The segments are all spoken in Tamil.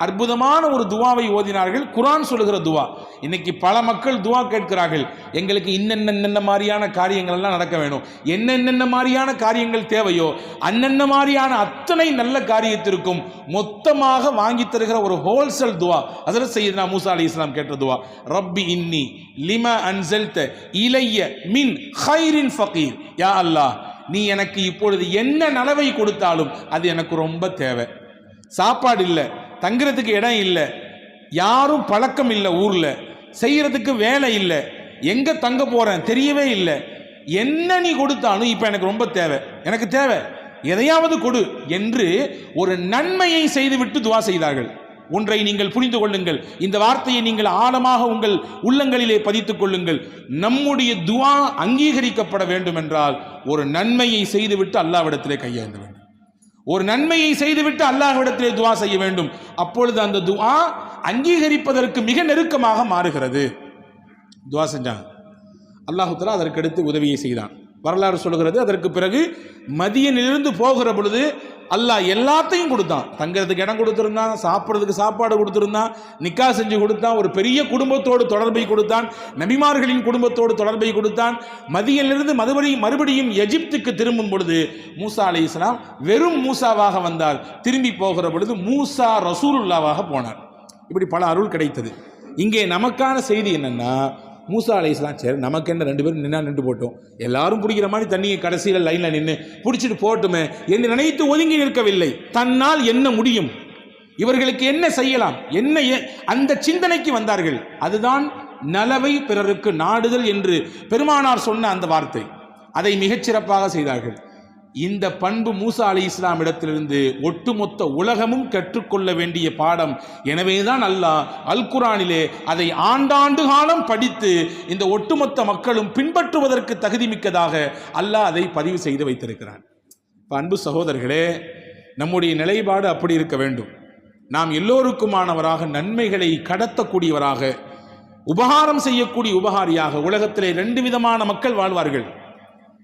அற்புதமான ஒரு துவாவை ஓதினார்கள். குரான் சொல்லுகிற துவா. இன்னைக்கு பல மக்கள் துவா கேட்கிறார்கள். எங்களுக்கு இன்னென்ன மாதிரியான காரியங்கள் எல்லாம் நடக்க வேணும்? என்னென்ன மாதிரியான காரியங்கள் தேவையோ அன்னென்ன மாதிரியான அத்தனை நல்ல காரியத்திற்கும் மொத்தமாக வாங்கி தருகிற ஒரு ஹோல்சேல் துவா. அதில் செய்யுதுனா மூசா அலி இஸ்லாம் கேட்ட துவா. ரப்பி இன்னி லிம அன்செல்த இலைய மின் ஹைரின் ஃபகீர். யா அல்லாஹ் நீ எனக்கு இப்பொழுது என்ன நலவை கொடுத்தாலும் அது எனக்கு ரொம்ப தேவை. சாப்பாடு இல்லை. தங்குறதுக்கு இடம் இல்லை. யாரும் பழக்கம் இல்லை ஊரில். செய்கிறதுக்கு வேலை இல்லை. எங்கே தங்க போகிறேன் தெரியவே இல்லை. என்ன நீ கொடுத்தாலும் இப்போ எனக்கு ரொம்ப தேவை. எனக்கு தேவை. எதையாவது கொடு என்று ஒரு நன்மையை செய்துவிட்டு துவா செய்தார்கள். ஒன்றை நீங்கள் புரிந்து கொள்ளுங்கள். இந்த வார்த்தையை நீங்கள் ஆழமாக உங்கள் உள்ளங்களிலே பதித்துக் கொள்ளுங்கள். நம்முடைய துவா அங்கீகரிக்கப்பட வேண்டும் என்றால் ஒரு நன்மையை செய்துவிட்டு அல்லாவிடத்திலே கையேந்த ஒரு நன்மையை செய்துவிட்டு அல்லாஹ்விடத்திலே துவா செய்ய வேண்டும். அப்பொழுது அந்த துவா அங்கீகரிப்பதற்கு மிக நெருக்கமாக மாறுகிறது. துவா செஞ்சாங்க. அல்லாஹுத்தலா அதற்கு அடுத்து உதவியை செய்தான். வரலாறு சொல்கிறது அதற்கு பிறகு மதியனிலிருந்து போகிற பொழுது அல்லாஹ் எல்லாத்தையும் கொடுத்தான். தங்குறதுக்கு இடம் கொடுத்துருந்தான் சாப்பிட்றதுக்கு சாப்பாடு கொடுத்துருந்தான் நிக்கா செஞ்சு கொடுத்தான் ஒரு பெரிய குடும்பத்தோடு தொடர்பை கொடுத்தான் நபிமார்களின் குடும்பத்தோடு தொடர்பை கொடுத்தான். மதியிலிருந்து மறுபடியும் மறுபடியும் எஜிப்துக்கு திரும்பும் பொழுது மூசா அலி இஸ்லாம் வெறும் மூசாவாக வந்தார். திரும்பி போகிற பொழுது மூசா ரசூலுல்லாவாக போனார். இப்படி பல அருள் கிடைத்தது. இங்கே நமக்கான செய்தி என்னென்னா மூசா அலை இஸ்லாம் சரி நமக்கு என்ன ரெண்டு பேரும் நின்னா நின்று போட்டோம். எல்லாரும் பிடிக்கிற மாதிரி தண்ணியை கடைசியில் லைனில் நின்று பிடிச்சிட்டு போட்டுமே என்று நினைத்து ஒதுங்கி நிற்கவில்லை. தன்னால் என்ன முடியும்? இவர்களுக்கு என்ன செய்யலாம்? என்ன அந்த சிந்தனைக்கு வந்தார்கள். அதுதான் நலவை பிறருக்கு நாடுதல் என்று பெருமானார் சொன்ன அந்த வார்த்தை. அதை மிகச்சிறப்பாக செய்தார்கள். இந்த பண்பு மூசா அலி இஸ்லாம் இடத்திலிருந்து ஒட்டுமொத்த உலகமும் கற்றுக்கொள்ள வேண்டிய பாடம் எனவேதான் அல்லாஹ் அல் குரானிலே அதை ஆண்டாண்டு காலம் படித்து இந்த ஒட்டுமொத்த மக்களும் பின்பற்றுவதற்கு தகுதி மிக்கதாக அல்லாஹ் அதை பதிவு செய்து வைத்திருக்கிறான். அன்பு சகோதரர்களே நம்முடைய நிலைப்பாடு அப்படி இருக்க வேண்டும். நாம் எல்லோருக்குமானவராக நன்மைகளை கடத்தக்கூடியவராக உபகாரம் செய்யக்கூடிய உபகாரியாக உலகத்திலே ரெண்டு விதமான மக்கள் வாழ்வார்கள்.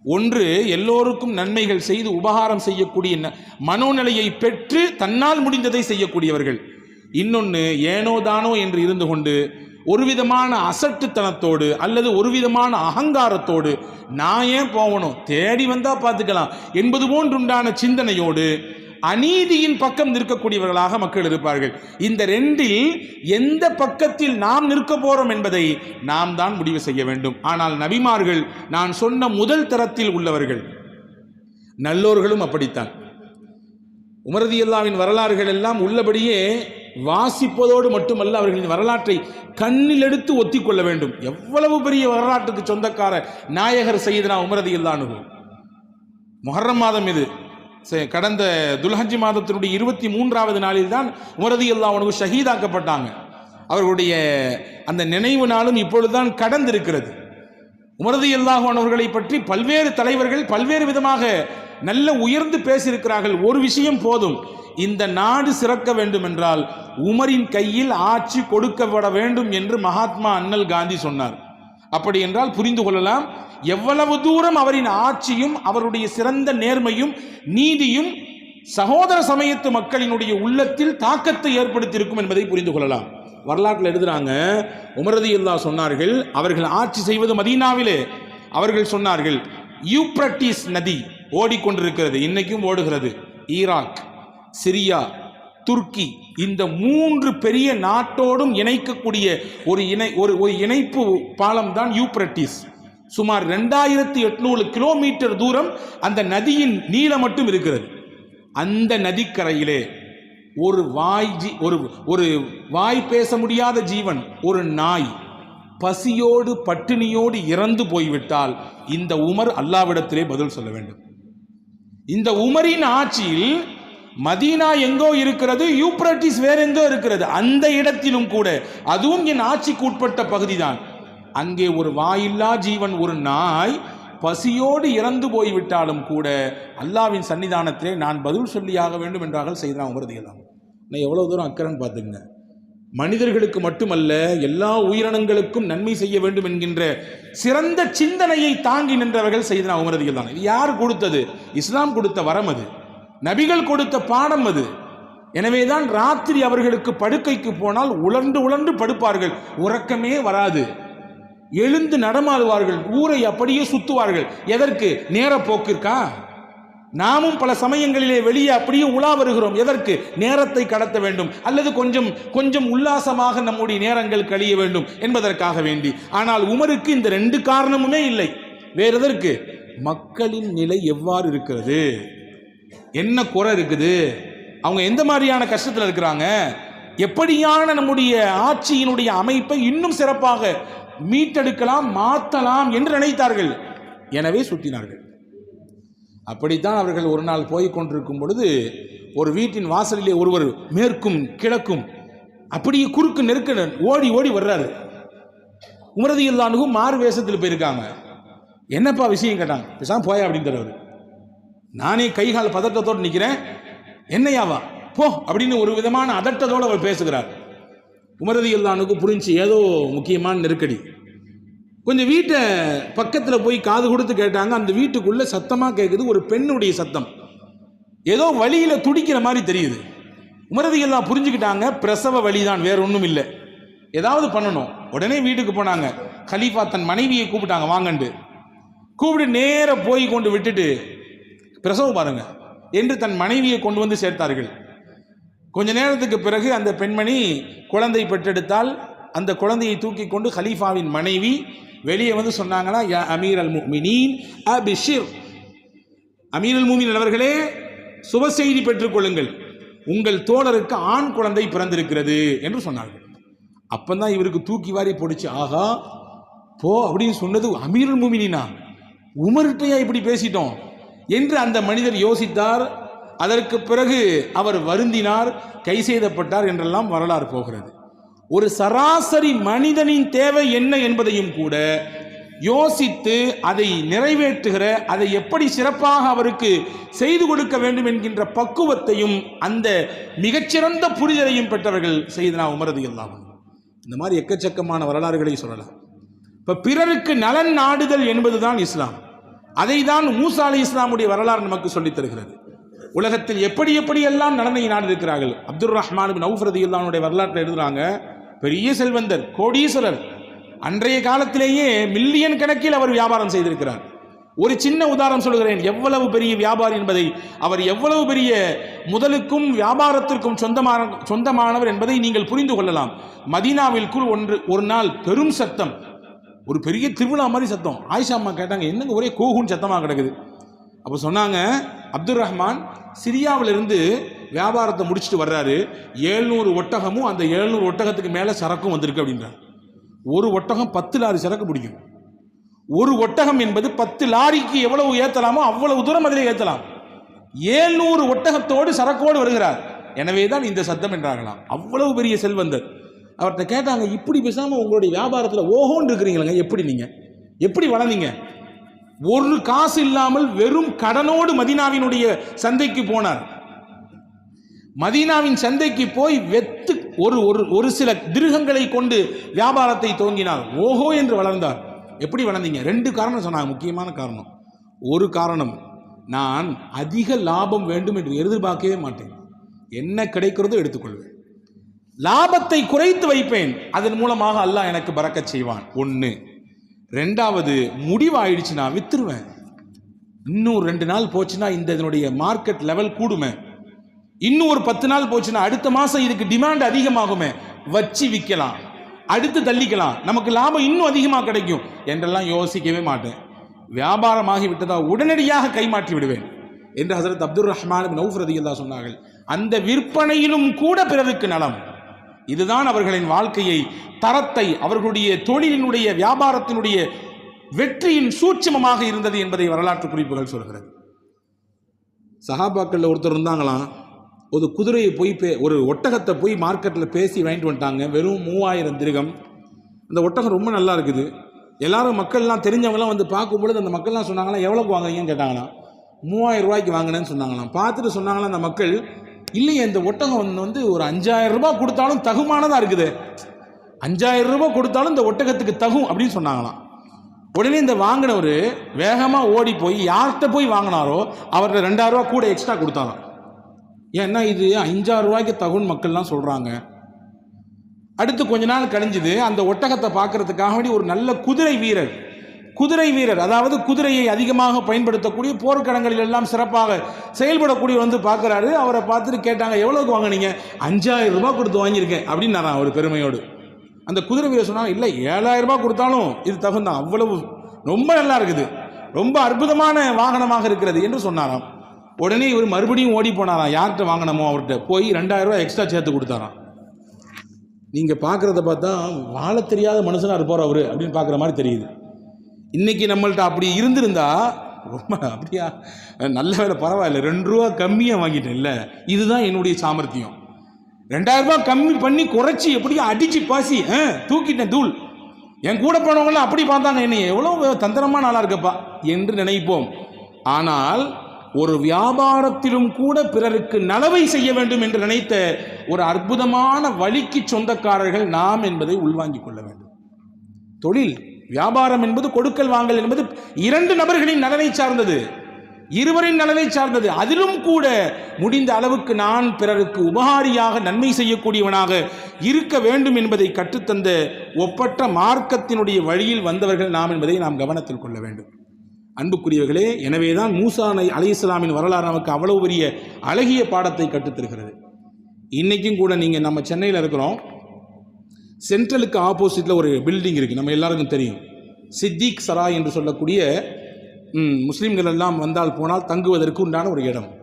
ஒன்று எல்லோருக்கும் நன்மைகள் செய்து உபகாரம் செய்யக்கூடிய ந- மனோநிலையை பெற்று தன்னால் முடிந்ததை செய்யக்கூடியவர்கள். இன்னொன்று ஏனோ தானோ என்று இருந்து கொண்டு ஒரு விதமான அசட்டுத்தனத்தோடு அல்லது ஒரு விதமான அகங்காரத்தோடு நான் ஏன் போகணும்? தேடி வந்தால் பார்த்துக்கலாம். என்பது போன்றுண்டான சிந்தனையோடு அநீதியின் பக்கம் நிற்கக்கூடியவர்களாக மக்கள் இருப்பார்கள். இந்த ரெண்டில் எந்த பக்கத்தில் நாம் நிற்க போறோம் என்பதை நாம் தான் முடிவு செய்ய வேண்டும். ஆனால் நபிமார்கள் நான் சொன்ன முதல் தரத்தில் உள்ளவர்கள் நல்லோர்களும் அப்படித்தான். உமரதி அல்லாவின் வரலாறுகள் எல்லாம் உள்ளபடியே வாசிப்பதோடு மட்டுமல்ல அவர்களின் வரலாற்றை கண்ணில் எடுத்து ஒத்திக்கொள்ள வேண்டும். எவ்வளவு பெரிய வரலாற்றுக்கு சொந்தக்கார நாயகர் செய்தனா உமரதி அல்லானு மாதம் இது. கடந்த துல்ஹஜ் மாதத்தினுடைய இருபத்தி மூன்றாவது நாளில் தான் உமரதி அல்லா உனக்கு ஷஹீதாக்கப்பட்டாங்க. அவர்களுடைய அந்த நினைவு நாளும் இப்பொழுதுதான் கடந்திருக்கிறது. உமரதி அல்லாஹ் அவர்களை பற்றி பல்வேறு தலைவர்கள் பல்வேறு விதமாக நல்ல உயர்ந்து பேசியிருக்கிறார்கள். ஒரு விஷயம் போதும். இந்த நாடு சிறக்க வேண்டும் என்றால் உமரின் கையில் ஆட்சி கொடுக்கப்பட வேண்டும் என்று மகாத்மா அண்ணல் காந்தி சொன்னார். அப்படி என்றால் புரிந்து கொள்ளலாம். எவ்வளவு தூரம் அவரின் ஆட்சியும் அவருடைய சிறந்த நேர்மையும் நீதியும் சகோதர சமயத்து மக்களினுடைய உள்ளத்தில் தாக்கத்தை ஏற்படுத்தியிருக்கும் என்பதை புரிந்து கொள்ளலாம். வரலாற்றில் எழுதுறாங்க உமரதி அல்லா சொன்னார்கள் அவர்கள் ஆட்சி செய்வது மதீனாவிலே. அவர்கள் சொன்னார்கள் யூப்ரட்டிஸ் நதி ஓடிக்கொண்டிருக்கிறது இன்னைக்கும் ஓடுகிறது. ஈராக் சிரியா துர்க்கி இந்த மூன்று பெரிய நாட்டோடும் இணைக்கக்கூடிய ஒரு இணை ஒரு ஒரு இணைப்பு பாலம் தான் யூப்ரட்டிஸ். சுமார் ரெண்டாயிரத்தி எட்நூறு கிலோமீட்டர் தூரம் அந்த நதியின் நீளம் மட்டும் இருக்கிறது. அந்த நதிக்கரையிலே ஒரு வாய் ஜி ஒரு ஒரு வாய் பேச முடியாத ஜீவன் ஒரு நாய் பசியோடு பட்டினியோடு இறந்து போய்விட்டால் இந்த உமர் அல்லாவிடத்திலே பதில் சொல்ல வேண்டும். இந்த உமரின் ஆட்சியில் மதீனா எங்கோ இருக்கிறது யூப்ரட்டிஸ் வேற எங்கோ இருக்கிறது. அந்த இடத்திலும் கூட அதுவும் என் ஆட்சிக்கு உட்பட்ட பகுதிதான். அங்கே ஒரு வாயில்லா ஜீவன் ஒரு நாய் பசியோடு இறந்து போய்விட்டாலும் கூட அல்லாவின் சன்னிதானத்திலே நான் பதில் சொல்லியாக வேண்டும் என்றார்கள் செய்தான் உமரதியெல்லாம் நான் எவ்வளோ தூரம் அக்கறன் பார்த்துங்க மனிதர்களுக்கு மட்டுமல்ல எல்லா உயிரினங்களுக்கும் நன்மை செய்ய வேண்டும் என்கின்ற சிறந்த சிந்தனையை தாங்கி நின்றவர்கள் செய்தான் உமரதிகள் தான் இது யார் கொடுத்தது? இஸ்லாம் கொடுத்த வரம் அது. நபிகள் கொடுத்த பாடம் அது. எனவேதான் ராத்திரி அவர்களுக்கு படுக்கைக்கு போனால் உலர்ந்து உலர்ந்து படுப்பார்கள். உறக்கமே வராது. எழுந்து நடமாடுவார்கள். ஊரை அப்படியே சுத்துவார்கள். எதற்கு? நேர போக்கிற்கா நாமும் பல சமயங்களிலே வெளியே அப்படியே உலா வருகிறோம். எதற்கு? நேரத்தை கடத்த வேண்டும். அல்லது கொஞ்சம் கொஞ்சம் உல்லாசமாக நம்முடைய நேரங்கள் கழிய வேண்டும் என்பதற்காக வேண்டி. ஆனால் உமருக்கு இந்த ரெண்டு காரணமுமே இல்லை. வேறு எதற்கு மக்களின் நிலை எவ்வாறு இருக்கிறது? என்ன குறை இருக்குது? அவங்க எந்த மாதிரியான கஷ்டத்தில் இருக்கிறாங்க? எப்படியான நம்முடைய ஆட்சியினுடைய அமைப்பை இன்னும் சிறப்பாக மீட்டெடுக்கலாம் மாற்றலாம் என்று நினைத்தார்கள். எனவே சுற்றினார்கள் அப்படித்தான் அவர்கள் ஒரு நாள் போய் கொண்டிருக்கும் பொழுது ஒரு வீட்டின் வாசலிலே ஒருவர் மேற்கும் கிழக்கும் அப்படியே குறுக்கு நெருக்க ஓடி ஓடி வர்றாரு. உமரதி இல்லானுக்கும் மாறு வேஷத்தில் போயிருக்காங்க. என்னப்பா விஷயம் கேட்டாங்க. பேசாம போயா அப்படின்னு தருவார் நானே கைகால் பதட்டத்தோடு நிற்கிறேன் என்னையாவா? போ அப்படின்னு ஒரு விதமான அதட்டத்தோடு அவர் பேசுகிறார். உமரதி இல்லானுக்கு புரிஞ்சு ஏதோ முக்கியமான நெருக்கடி. கொஞ்சம் வீட்டை பக்கத்தில் போய் காது கொடுத்து கேட்டாங்க. அந்த வீட்டுக்குள்ளே சத்தமாக கேட்குது ஒரு பெண்ணுடைய சத்தம். ஏதோ வழியில் துடிக்கிற மாதிரி தெரியுது. உமரதிகள்லாம் புரிஞ்சுக்கிட்டாங்க பிரசவ வழி தான் வேற ஒன்றும் இல்லை. ஏதாவது பண்ணணும். உடனே வீட்டுக்கு போனாங்க. கலீஃபா தன் மனைவியை கூப்பிட்டாங்க வாங்கண்டு. கூப்பிட்டு நேராக போய் கொண்டு விட்டுட்டு பிரசவம் பாருங்க. என்று தன் மனைவியை கொண்டு வந்து சேர்த்தார்கள். கொஞ்ச நேரத்துக்கு பிறகு அந்த பெண்மணி குழந்தை பெற்றெடுத்தால் அந்த குழந்தையை தூக்கி கொண்டு ஹலீஃபாவின் மனைவி வெளியே வந்து சொன்னாங்களா யா அமீர் அல் முமினீன் அபிஷிர். அமீர் அல் மூமின் அவர்களே சுப செய்தி பெற்றுக்கொள்ளுங்கள் உங்கள் தோழருக்கு ஆண் குழந்தை பிறந்திருக்கிறது என்று சொன்னார்கள். அப்பந்தான் இவருக்கு தூக்கி வாரி போடுச்சு. ஆகா போ அப்படின்னு சொன்னது அமீருல் மூமினா உமர்கிட்டையா இப்படி பேசிட்டோம்? என்று அந்த மனிதர் யோசித்தார். அதற்கு பிறகு அவர் வருந்தினார் கை செய்தப்பட்டார் என்றெல்லாம் வரலாறு போகிறது. ஒரு சராசரி மனிதனின் தேவை என்ன என்பதையும் கூட யோசித்து அதை நிறைவேற்றுகிற அதை எப்படி சிறப்பாக அவருக்கு செய்து கொடுக்க வேண்டும் என்கின்ற பக்குவத்தையும் அந்த மிகச்சிறந்த புரிதலையும் பெற்றவர்கள் செய்தனா உமரது எல்லாம் இந்த மாதிரி எக்கச்சக்கமான வரலாறுகளை சொல்லலாம். இப்போ பிறருக்கு நலன் நாடுதல் என்பதுதான் இஸ்லாம். அதை தான் மூசா அலி இஸ்லாமுடைய வரலாறு நமக்கு சொல்லித் தருகிறது. உலகத்தில் எப்படி எப்படி எல்லாம் நடனை நாடிருக்கிறார்கள் அப்துல் ரஹ்மான் நவுஃபரதி அவுஃப் ரதியுல்லானுடைய வரலாற்றில் எழுதுறாங்க பெரிய செல்வந்தர் கோடீஸ்வரர். அன்றைய காலத்திலேயே மில்லியன் கணக்கில் அவர் வியாபாரம் செய்திருக்கிறார். ஒரு சின்ன உதாரணம் சொல்கிறேன் எவ்வளவு பெரிய வியாபாரி என்பதை அவர் எவ்வளவு பெரிய முதலுக்கும் வியாபாரத்திற்கும் சொந்தமான சொந்தமானவர் என்பதை நீங்கள் புரிந்து கொள்ளலாம். மதீனாவிற்குள் ஒன்று ஒரு நாள் பெரும் சத்தம். ஒரு பெரிய திருவிழா மாதிரி சத்தம். ஆயிஷா அம்மா கேட்டாங்க என்னங்க ஒரே கோகுன்னு சத்தமாக கிடக்குது? அப்போ சொன்னாங்க அப்துல் ரஹ்மான் சிரியாவிலிருந்து வியாபாரத்தை முடிச்சுட்டு வர்றாரு. ஏழ்நூறு ஒட்டகமும் அந்த ஏழ்நூறு ஒட்டகத்துக்கு மேலே சரக்கும் வந்திருக்கு அப்படின்றார். ஒரு ஒட்டகம் பத்து லாரி சரக்கு பிடிக்கும். ஒரு ஒட்டகம் என்பது பத்து லாரிக்கு எவ்வளவு ஏற்றலாமோ அவ்வளவு தூரம் அதிலே ஏற்றலாம் ஏழ்நூறு ஒட்டகத்தோடு சரக்கோடு வருகிறார். எனவே தான் இந்த சத்தம் என்றார்களாம். அவ்வளவு பெரிய செல்வந்தர். அவர்கிட்ட கேட்டாங்க இப்படி பேசாமல் உங்களுடைய வியாபாரத்தில் ஓஹோன்னு இருக்கிறீங்களங்க எப்படி நீங்கள் எப்படி வளர்ந்தீங்க? ஒரு காசு இல்லாமல் வெறும் கடனோடு மதீனாவினுடைய சந்தைக்கு போனார். மதீனாவின் சந்தைக்கு போய் வெத்து ஒரு ஒரு ஒரு சில திருகங்களை கொண்டு வியாபாரத்தை துவங்கினார். ஓஹோ என்று வளர்ந்தார். எப்படி வளர்ந்தீங்க? ரெண்டு காரணம் சொன்னாங்க முக்கியமான காரணம். ஒரு காரணம் நான் அதிக லாபம் வேண்டும் என்று எதிர்பார்க்கவே மாட்டேன். என்ன கிடைக்கிறதோ எடுத்துக்கொள்வேன். லாபத்தை குறைத்து வைப்பேன். அதன் மூலமாக அல்லாஹ் எனக்கு பறக்கச் செய்வான். ஒன்று ரெண்டாவது முடிவாயிடுச்சு நான் வித்துருவேன். இன்னும் ரெண்டு நாள் போச்சுன்னா இந்த இதனுடைய மார்க்கெட் லெவல் கூடுமே. இன்னும் ஒரு பத்து நாள் போச்சுன்னா அடுத்த மாதம் இதுக்கு டிமாண்ட் அதிகமாகுமே. வச்சு விற்கலாம் அடுத்து தள்ளிக்கலாம். நமக்கு லாபம் இன்னும் அதிகமாக கிடைக்கும் என்றெல்லாம் யோசிக்கவே மாட்டேன். வியாபாரமாகி விட்டதா உடனடியாக கைமாற்றி விடுவேன் என்று ஹசரத் அப்துல் ரஹ்மான் நௌஃப் ரதியல்லா சொன்னார்கள். அந்த விற்பனையிலும் கூட பிறருக்கு நலம். இதுதான் அவர்களின் வாழ்க்கையை தரத்தை அவர்களுடைய தொழிலினுடைய வியாபாரத்தினுடைய வெற்றியின் சூட்சமமாக இருந்தது என்பதை வரலாற்று குறிப்புகள் சொல்கிறது. சஹாபாக்களில் ஒருத்தர் இருந்தாங்களாம். ஒரு குதிரையை போய் பே ஒரு ஒட்டகத்தை போய் மார்க்கெட்டில் பேசி வாங்கிட்டு வந்துட்டாங்க. வெறும் மூவாயிரம் திருகம். அந்த ஒட்டகம் ரொம்ப நல்லா இருக்குது. எல்லாரும் மக்கள்லாம் தெரிஞ்சவங்களாம் வந்து பார்க்கும் பொழுது அந்த மக்கள்லாம் சொன்னாங்களாம் எவ்வளோக்கு வாங்குறீங்கன்னு கேட்டாங்களாம். மூவாயிரம் ரூபாய்க்கு வாங்கினேன்னு சொன்னாங்களாம். பார்த்துட்டு சொன்னாங்களாம் அந்த மக்கள் இல்லையே இந்த ஒட்டகம் வந்து- ஒரு அஞ்சாயிரம் ரூபாய் கொடுத்தாலும் தகுமானதாக இருக்குது. அஞ்சாயிரம் ரூபாய் கொடுத்தாலும் இந்த ஒட்டகத்துக்கு தகும் அப்படின்னு சொன்னாங்களாம். உடனே இந்த வாங்கினவர் வேகமாக ஓடி போய் யார்கிட்ட போய் வாங்கினாரோ அவர்கிட்ட ரெண்டாயிரரூவா கூட எக்ஸ்ட்ரா கொடுத்தாராம். ஏன்னா இது? அஞ்சாறு ரூபாய்க்கு தகுன் மக்கள்லாம் சொல்கிறாங்க அடுத்து கொஞ்ச நாள் கழிஞ்சுது அந்த ஒட்டகத்தை பார்க்கறதுக்காக வேண்டி ஒரு நல்ல குதிரை வீரர் குதிரை வீரர் அதாவது குதிரையை அதிகமாக பயன்படுத்தக்கூடிய போர்க்களங்களில் எல்லாம் சிறப்பாக செயல்படக்கூடிய வந்து பார்க்குறாரு. அவரை பார்த்துட்டு கேட்டாங்க எவ்வளோக்கு வாங்குனீங்க? அஞ்சாயிரம் ரூபாய் கொடுத்து வாங்கியிருக்கேன். அப்படின்னு அவர் பெருமையோடு. அந்த குதிரை வீரர் சொன்னாங்க இல்லை ஏழாயிரம் ரூபாய் கொடுத்தாலும் இது தகுந்தான் அவ்வளவு ரொம்ப நல்லா இருக்குது. ரொம்ப அற்புதமான வாகனமாக இருக்கிறது என்று சொன்னாராம். உடனே இவர் மறுபடியும் ஓடி போனாராம். யார்கிட்ட வாங்கினமோ அவர்கிட்ட. போய் ரெண்டாயிரம் ரூபாய் எக்ஸ்ட்ரா சேர்த்து கொடுத்தாராம். நீங்கள் பார்க்குறத பார்த்தா வாழ தெரியாத மனுஷனாக இருப்பார் அவர் அப்படின்னு பார்க்குற மாதிரி தெரியுது. இன்னைக்கு நம்மள்ட்ட அப்படி இருந்திருந்தா ரொம்ப அப்படியா நல்ல வேலை பரவாயில்ல ரெண்டு ரூபா கம்மியாக வாங்கிட்டேன் இல்லை. இதுதான் என்னுடைய சாமர்த்தியம். ரெண்டாயிரம் ரூபாய் கம்மி பண்ணி குறைச்சி எப்படியும் அடிச்சு பாசி ஆ, தூக்கிட்டேன் தூள். என் கூட போனவங்களாம் அப்படி பார்த்தாங்க என்னை எவ்வளோ தந்திரமான ஆளாக இருக்கப்பா என்று நினைப்போம். ஆனால் ஒரு வியாபாரத்திலும் கூட பிறருக்கு நலவை செய்ய வேண்டும் என்று நினைத்த ஒரு அற்புதமான வழிக்கு சொந்தக்காரர்கள் நாம் என்பதை உள்வாங்கிக் கொள்ள வேண்டும். தொழில் வியாபாரம் என்பது கொடுக்கல் வாங்கல் என்பது இரண்டு நபர்களின் நலனை சார்ந்தது. இருவரின் நலனை சார்ந்தது. அதிலும் கூட முடிந்த அளவுக்கு நான் பிறருக்கு உபகாரியாக நன்மை செய்யக்கூடியவனாக இருக்க வேண்டும் என்பதை கற்றுத்தந்த ஒப்பற்ற மார்க்கத்தினுடைய வழியில் வந்தவர்கள் நாம் என்பதை நாம் கவனத்தில் கொள்ள வேண்டும். அன்புக்குரியவர்களே எனவேதான் மூசா அலை இஸ்லாமின் வரலாறு நமக்கு அவ்வளவு பெரிய அழகிய பாடத்தை கற்றுத்தருகிறது. இன்னைக்கும் கூட நீங்கள் நம்ம சென்னையில் இருக்கிறோம். சென்ட்ரலுக்கு ஆப்போசிட்டில் ஒரு பில்டிங் இருக்குது நம்ம எல்லாருக்கும் தெரியும். சித்திக் சராய் என்று சொல்லக்கூடிய ம், எல்லாம் வந்தால் போனால் தங்குவதற்கு உண்டான ஒரு இடம்.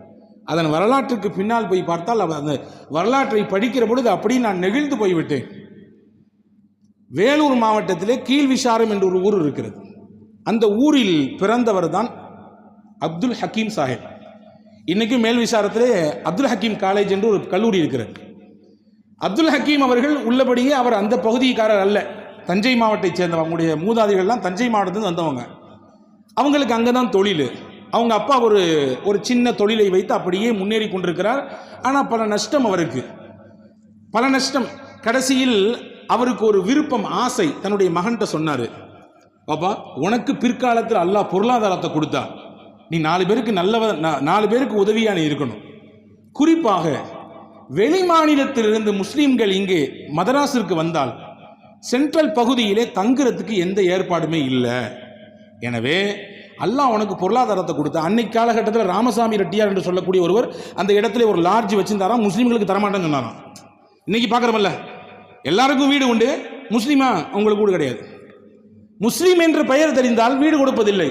அதன் வரலாற்றுக்கு பின்னால் போய் பார்த்தால் அவ- அந்த வரலாற்றை படிக்கிற பொழுது அப்படியே நான் நெகிழ்ந்து போய்விட்டேன். வேலூர் மாவட்டத்திலே கீழ்விசாரம் என்று ஒரு ஊர் இருக்கிறது. அந்த ஊரில் பிறந்தவர் தான் அப்துல் ஹக்கீம் சாஹிப். இன்றைக்கும் மேல் விசாரத்திலே அப்துல் ஹக்கீம் காலேஜ் என்று ஒரு கல்லூரி இருக்கிறது. அப்துல் ஹக்கீம் அவர்கள் உள்ளபடியே அவர் அந்த பகுதிக்காரர் அல்ல. தஞ்சை மாவட்டத்தைச் சேர்ந்தவங்க. அவங்களுடைய மூதாதிகள்லாம் தஞ்சை மாவட்டத்துலேருந்து வந்தவங்க. அவங்களுக்கு அங்கே தான் தொழில். அவங்க அப்பா ஒரு ஒரு சின்ன தொழிலை வைத்து அப்படியே முன்னேறி கொண்டிருக்கிறார். ஆனால் பல நஷ்டம் அவருக்கு. பல நஷ்டம். கடைசியில் அவருக்கு ஒரு விருப்பம் ஆசை. தன்னுடைய மகன்கிட்ட சொன்னார். பாப்பா உனக்கு பிற்காலத்தில் அல்லாஹ் பொருளாதாரத்தை கொடுத்தா நீ நாலு பேருக்கு நல்லவ நாலு பேருக்கு உதவியாக நீ இருக்கணும். குறிப்பாக வெளி மாநிலத்திலிருந்து முஸ்லீம்கள் இங்கே மதராஸிற்கு வந்தால் சென்ட்ரல் பகுதியிலே தங்குறதுக்கு எந்த ஏற்பாடுமே இல்லை. எனவே அல்லாஹ் உனக்கு பொருளாதாரத்தை கொடுத்தா அன்னைக்கு காலகட்டத்தில் ராமசாமி ரெட்டியார் என்று சொல்லக்கூடிய ஒருவர் அந்த இடத்துல ஒரு லாட்ஜ் வச்சிருந்தாராம் முஸ்லீம்களுக்கு தரமாட்டேன்னு சொன்னாராம். இன்னைக்கு பார்க்குறோமல்ல எல்லாருக்கும் வீடு உண்டு முஸ்லீமா? உங்களுக்கு வீடு கிடையாது. முஸ்லீம் என்ற பெயர் தெரிந்தால் வீடு கொடுப்பதில்லை.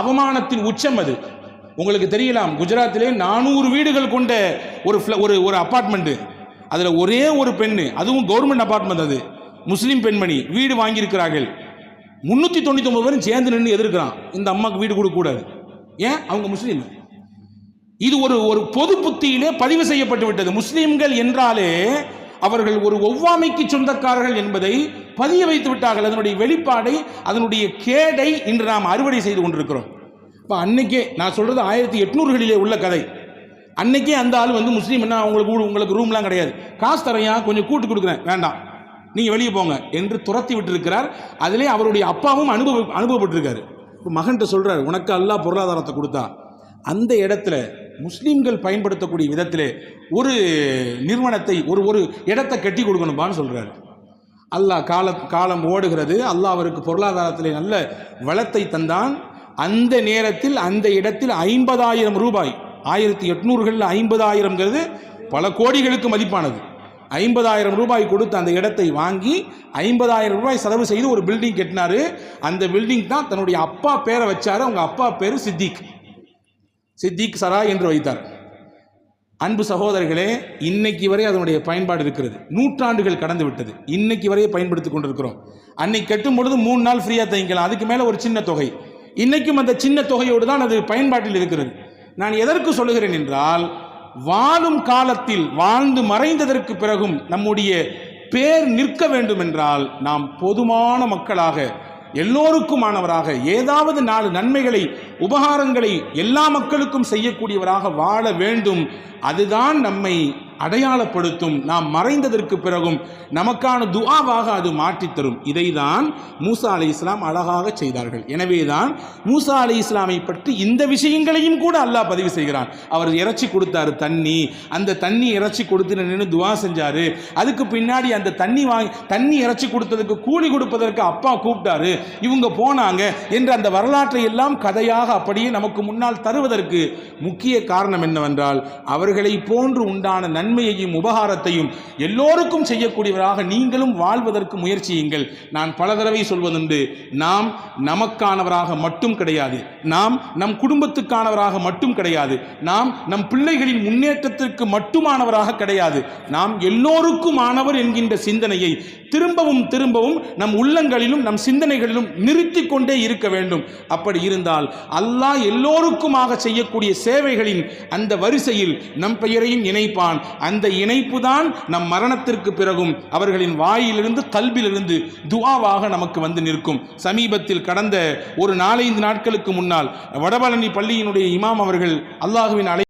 அவமானத்தின் உச்சம் அது. உங்களுக்கு தெரியலாம் குஜராத்திலே நானூறு வீடுகள் கொண்ட ஒரு ஒரு ஒரு அப்பார்ட்மெண்ட்டு அதில் ஒரே ஒரு பெண்ணு அதுவும் கவர்மெண்ட் அப்பார்ட்மெண்ட் அது. முஸ்லீம் பெண்மணி வீடு வாங்கியிருக்கிறார்கள். முந்நூற்றி தொண்ணூற்றி பேரும் சேர்ந்து நின்று எதிர்க்கிறான். இந்த அம்மாவுக்கு வீடு கொடுக்கக்கூடாது ஏன்? அவங்க முஸ்லீம். இது ஒரு ஒரு பொது புத்தியிலே பதிவு செய்யப்பட்டு விட்டது. முஸ்லீம்கள் என்றாலே அவர்கள் ஒரு ஒவ்வாமைக்கு சொந்தக்காரர்கள் என்பதை பதிய வைத்து விட்டார்கள். அதனுடைய வெளிப்பாடை அதனுடைய கேடை இன்று நாம் அறுவடை செய்து கொண்டிருக்கிறோம். இப்போ அன்னைக்கே நான் சொல்கிறது ஆயிரத்தி எட்நூறுகளிலே உள்ள கதை. அன்னைக்கே அந்த ஆள் வந்து முஸ்லீம் என்ன உங்களுக்கு உங்களுக்கு ரூம்லாம் கிடையாது. காசு தரையா கொஞ்சம் கூட்டு கொடுக்குறேன். வேண்டாம். நீங்கள் வெளியே போங்க என்று துரத்தி விட்டிருக்கிறார். அதிலே அவருடைய அப்பாவும் அனுபவ அனுபவப்பட்டிருக்காரு. இப்போ மகன்கிட்ட சொல்கிறார் உனக்கு அல்லாஹ் பொருளாதாரத்தை கொடுத்தா. அந்த இடத்துல முஸ்லீம்கள் பயன்படுத்தக்கூடிய விதத்தில் ஒரு நிறுவனத்தை ஒரு ஒரு இடத்தை கட்டி கொடுக்கணுமான்னு சொல்கிறாரு அல்லாஹ் கால காலம் ஓடுகிறது. அல்லாஹ் அவருக்கு பொருளாதாரத்திலே நல்ல வளத்தை தந்தான். அந்த நேரத்தில் அந்த இடத்தில் ஐம்பதாயிரம் ரூபாய். ஆயிரத்தி எட்நூறுகளில் ஐம்பதாயிரம்ங்கிறது பல கோடிகளுக்கு மதிப்பானது. ஐம்பதாயிரம் ரூபாய் கொடுத்து அந்த இடத்தை வாங்கி ஐம்பதாயிரம் ரூபாய் செலவு செய்து ஒரு பில்டிங் கட்டினாரு. அந்த பில்டிங் தான் தன்னுடைய அப்பா பேரை வச்சார். அவங்க அப்பா பேர் சித்திக். சித்திக் சரா என்று வைத்தார். அன்பு சகோதரர்களே இன்னைக்கு வரை அதனுடைய பயன்பாடு இருக்கிறது. நூற்றாண்டுகள் கடந்து விட்டது. இன்னைக்கு வரையே பயன்படுத்தி கொண்டிருக்கிறோம். அன்னைக்கு கட்டும் பொழுது மூணு நாள் ஃப்ரீயாக தங்கிக்கலாம் அதுக்கு மேலே ஒரு சின்ன தொகை. இன்னைக்கும் அந்த சின்ன தொகையோடு தான் அது பயன்பாட்டில் இருக்கிறது. நான் எதற்கு சொல்லுகிறேன் என்றால் வாழும் காலத்தில் வாழ்ந்து மறைந்ததற்கு பிறகும் நம்முடைய பேர் நிற்க வேண்டும் என்றால் நாம் பொதுமான மக்களாக எல்லோருக்குமானவராக ஏதாவது நாலு நன்மைகளை உபகாரங்களை எல்லா மக்களுக்கும் செய்யக்கூடியவராக வாழ வேண்டும். அதுதான் நம்மை அடையாளப்படுத்தும் நாம் மறைந்ததற்கு பிறகும் நமக்கான துஆவாக அது மாற்றித்தரும் இதைதான் மூசா அலி இஸ்லாம் அழகாக செய்தார்கள். எனவேதான் மூசா அலி இஸ்லாமை பற்றி இந்த விஷயங்களையும் கூட அல்லாஹ் பதிவு செய்கிறான். அவர் இறைச்சி கொடுத்தாரு தண்ணி. அந்த தண்ணி இறைச்சி கொடுத்து நின்று துவா செஞ்சாரு. அதுக்கு பின்னாடி அந்த தண்ணி வாங்கி தண்ணி இறைச்சி கொடுத்ததுக்கு கூலி கொடுப்பதற்கு அப்பா கூப்பிட்டாரு. இவங்க போனாங்க என்ற அந்த வரலாற்றை எல்லாம் கதையாக அப்படியே நமக்கு முன்னால் தருவதற்கு முக்கிய காரணம் என்னவென்றால் அவர்களை போன்று உண்டான நன்மை நன்மையையும் உபகாரத்தையும் எல்லோருக்கும் செய்யக்கூடியவராக நீங்களும் வாழ்வதற்கு முயற்சியுங்கள். நான் பல தடவை சொல்வதுண்டு நாம் நமக்கானவராக மட்டும் கிடையாது. நாம் நம் குடும்பத்துக்கானவராக மட்டும் கிடையாது. நாம் நம் பிள்ளைகளின் முன்னேற்றத்திற்கு மட்டுமானவராக கிடையாது. நாம் எல்லோருக்கும் ஆனவர் என்கின்ற சிந்தனையை திரும்பவும் திரும்பவும் நம் உள்ளங்களிலும் நம் சிந்தனைகளிலும் நிறுத்தி கொண்டே இருக்க வேண்டும். அப்படி இருந்தால் அல்லாஹ் எல்லோருக்குமாக செய்யக்கூடிய சேவைகளின் அந்த வரிசையில் நம் பெயரையும் இணைப்பான். அந்த இணைப்பு தான் நம் மரணத்திற்கு பிறகும் அவர்களின் வாயிலிருந்து கல்விலிருந்து துவாவாக நமக்கு வந்து நிற்கும். சமீபத்தில் கடந்த ஒரு நாலைந்து நாட்களுக்கு முன்னால் வடபழனி பள்ளியினுடைய இமாம் அவர்கள் அல்லாஹுவின் அலை